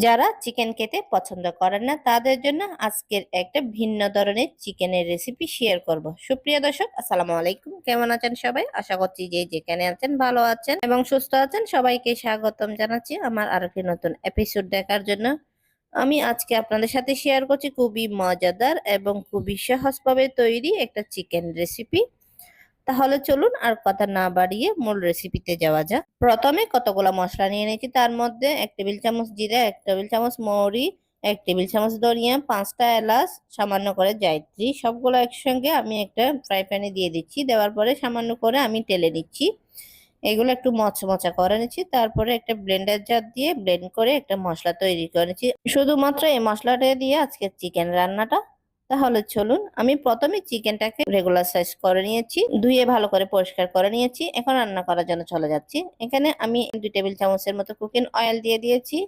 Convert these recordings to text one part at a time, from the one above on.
যারা চিকেন খেতে পছন্দ করেন না, তাদের জন্য আজকের একটা ভিন্ন ধরনের চিকেনের রেসিপি শেয়ার করব। সুপ্রিয় দর্শক, আসসালামু আলাইকুম। কেমন আছেন সবাই? আশা করছি যে যেখানে আছেন ভালো আছেন এবং সুস্থ আছেন। সবাইকে স্বাগতম জানাচ্ছি আমার আর একটি নতুন এপিসোড দেখার জন্য। আমি আজকে আপনাদের সাথে শেয়ার করছি খুবই মজাদার এবং খুবই সহজভাবে তৈরি একটা চিকেন রেসিপি তাহলে চলুন আর কথা না বাড়িয়ে মূল রেসিপিতে যাওয়া যাক। প্রথমে কতগুলো মশলা নিয়ে নিয়েছি, তার মধ্যে এক টেবিল চামচ জিরা, এক টেবিল চামচ মৌরি, এক টেবিল চামচ ধনিয়া, পাঁচটা এলাচ, সামান্য করে জায়ত্রী, সবগুলো একসঙ্গে আমি একটা ফ্রাই প্যানে দিয়ে দিচ্ছি। দেওয়ার পরে সামান্য করে আমি টেলে নিচ্ছি। এগুলো একটু মচমচা করে নিচ্ছি, তারপরে একটা ব্লেন্ডার জার দিয়ে ব্লেন্ড করে একটা মশলা তৈরি করে শুধুমাত্র এই মশলাটা দিয়ে আজকে চিকেন রান্নাটা। তাহলে চলুন আমি প্রথমে চিকেনটাকে রেগুলার সাইজ করে নিয়েছি, ধুয়ে ভালো করে পরিষ্কার করে নিয়েছি, এখন রান্না করার জন্য চলে যাচ্ছি। এখানে আমি দুই টেবিল চামচের মতো কুকিং অয়েল দিয়ে দিয়েছি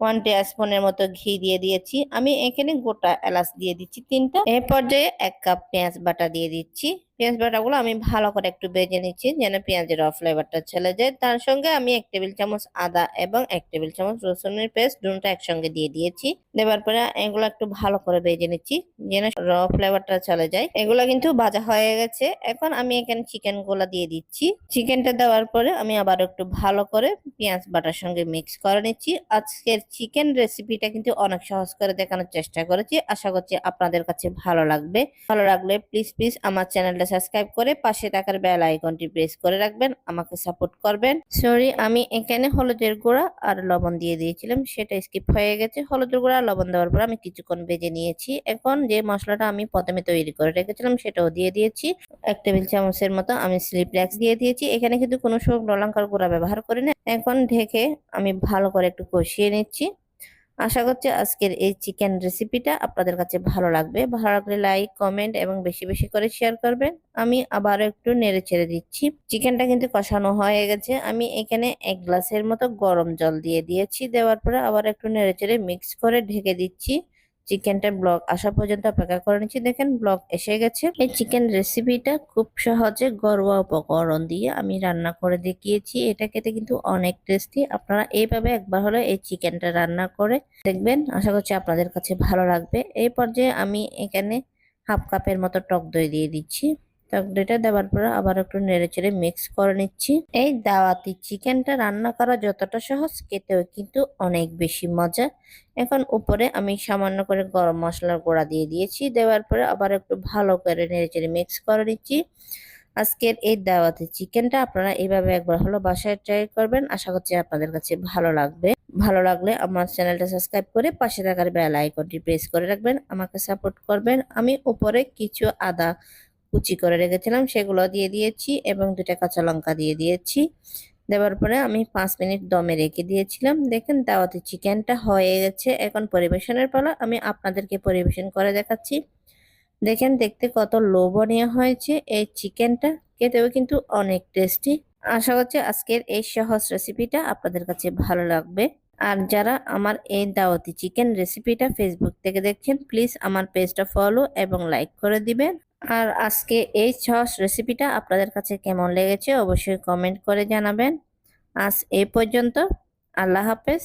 ওয়ান স্পুনের মতো ঘি দিয়ে দিয়েছি, আমি এখানে গোটা এলাচ দিয়ে দিচ্ছি তিনটা। এ পর্যায়ে এক কাপ পেঁয়াজ বাটা দিয়ে দিচ্ছি। পেঁয়াজ বাটাগুলো আমি ভালো করে একটু বেজে নিচ্ছি, যেন পেঁয়াজের রফ ফ্লেভারটা চলে যায়। তার সঙ্গে আমি এক টেবিল চামচ আদা এবং এক টেবিল চামচ রসুনের পেস্ট দুটো একসঙ্গে দিয়ে দিয়েছি। দেওয়ার পরে এগুলো একটু ভালো করে বেজে নিচ্ছি, যেন র ফ্লেভারটা চলে যায়। এগুলো কিন্তু ভাজা হয়ে গেছে। এখন আমি এখানে চিকেনগুলা দিয়ে দিচ্ছি। চিকেনটা দেওয়ার পরে আমি আবার একটু ভালো করে পেঁয়াজ বাটার সঙ্গে মিক্স করে নিচ্ছি। আজকের চিকেন রেসিপিটা কিন্তু অনেক সহজ করে দেখানোর চেষ্টা করেছি। আশা করছি আপনাদের কাছে ভালো লাগবে। ভালো লাগলে প্লিজ প্লিজ আমার চ্যানেলটা সাবস্ক্রাইব করে পাশে থাকার বেল আইকনটি প্রেস করে রাখবেন, আমাকে সাপোর্ট করবেন। সরি আমি এখানে হলুদের গুঁড়া আর লবণ দিয়ে দিয়েছিলাম, সেটা স্কিপ হয়ে গেছে। হলুদের গুঁড়া লবণ দেওয়ার পর আমি কিছুক্ষণ ভেজে নিয়েছি। এখন যে মশলাটা আমি প্রথমে তৈরি করে রেখেছিলাম, সেটাও দিয়ে দিয়েছি। এক টেবিল চামচের মতো আমি স্লিপলেক্স দিয়ে দিয়েছি। এখানে কিন্তু কোনো শুকনো লঙ্কার গুঁড়া ব্যবহার করি না। এখন ঢেকে আমি ভালো করে একটু কষিয়ে নিচ্ছি। আশা করছি আজকের এই চিকেন রেসিপিটা আপনাদের কাছে ভালো লাগবে। ভালো লাগলে লাইক কমেন্ট এবং বেশি বেশি করে শেয়ার করবেন। আমি আবারও একটু নেড়ে ছেড়ে দিচ্ছি। চিকেনটা কিন্তু কষানো হয়ে গেছে। আমি এখানে এক গ্লাসের মতো গরম জল দিয়ে দিয়েছি। দেওয়ার পরে আবার একটু নেড়ে চেড়ে মিক্স করে ঢেকে দিচ্ছি। চিকেনটা ব্লক আসা পর্যন্ত অপেক্ষা করে নিচ্ছি। দেখেন ব্লক এসে গেছে। এই চিকেন রেসিপিটা খুব সহজে ঘরোয়া উপকরণ দিয়ে আমি রান্না করে দেখিয়েছি। এটা খেতে কিন্তু অনেক টেস্টি আপনারা এইভাবে একবার হলে এই চিকেনটা রান্না করে দেখবেন। আশা করছি আপনাদের কাছে ভালো লাগবে। এই পর্যায়ে আমি এখানে হাফ কাপের মতো টক দই দিয়ে দিচ্ছি। দইটা দেওয়ার পরে আবার একটু নেড়ে চেড়ে মিক্স করে নিচ্ছি। এই দাওয়াতি চিকেনটা রান্না করা যতটা সহজ, খেতেও কিন্তু অনেক বেশি মজা। এখন উপরে আমি সামান্য করে গরম মশলার গুঁড়া দিয়ে দিয়েছি, দেওয়ার পরে আবার একটু ভালো করে নেড়ে চেড়ে মিক্স করে নিচ্ছি। আজকের এই দাওয়াতি চিকেনটা আপনারা এইভাবে একবার হলো বাসায় ট্রাই করবেন, আশা করছি আপনাদের কাছে ভালো লাগবে। ভালো লাগলে আমার চ্যানেলটা সাবস্ক্রাইব করে পাশে থাকার বেল আইকনটি প্রেস করে রাখবেন, আমাকে সাপোর্ট করবেন। আমি উপরে কিছু আদা কুচি করে রেখেছিলাম, সেগুলো দিয়ে দিয়েছি এবং দুটা কাঁচা লঙ্কা দিয়ে দিয়েছি। দেওয়ার পরে আমি পাঁচ মিনিট দমে রেখে দিয়েছিলাম। দেখেন দাওয়াতে চিকেনটা হয়ে গেছে। এখন পরিবেশনের পালা, আমি আপনাদেরকে পরিবেশন করে দেখাচ্ছি। দেখেন দেখতে কত লোভনীয় হয়েছে এই চিকেনটা। খেতেও কিন্তু অনেক টেস্টি। আশা করছি আজকের এই সহজ রেসিপিটা আপনাদের কাছে ভালো লাগবে। আর যারা আমার এই দাওয়াতি চিকেন রেসিপিটা ফেসবুক থেকে দেখছেন প্লিজ আমার পেজটা ফলো এবং লাইক করে দিবেন। আর আজকে এই সস রেসিপিটা আপনাদের কাছে কেমন লেগেছে অবশ্যই কমেন্ট করে জানাবেন। আজ এই পর্যন্ত, আল্লাহ হাফেজ।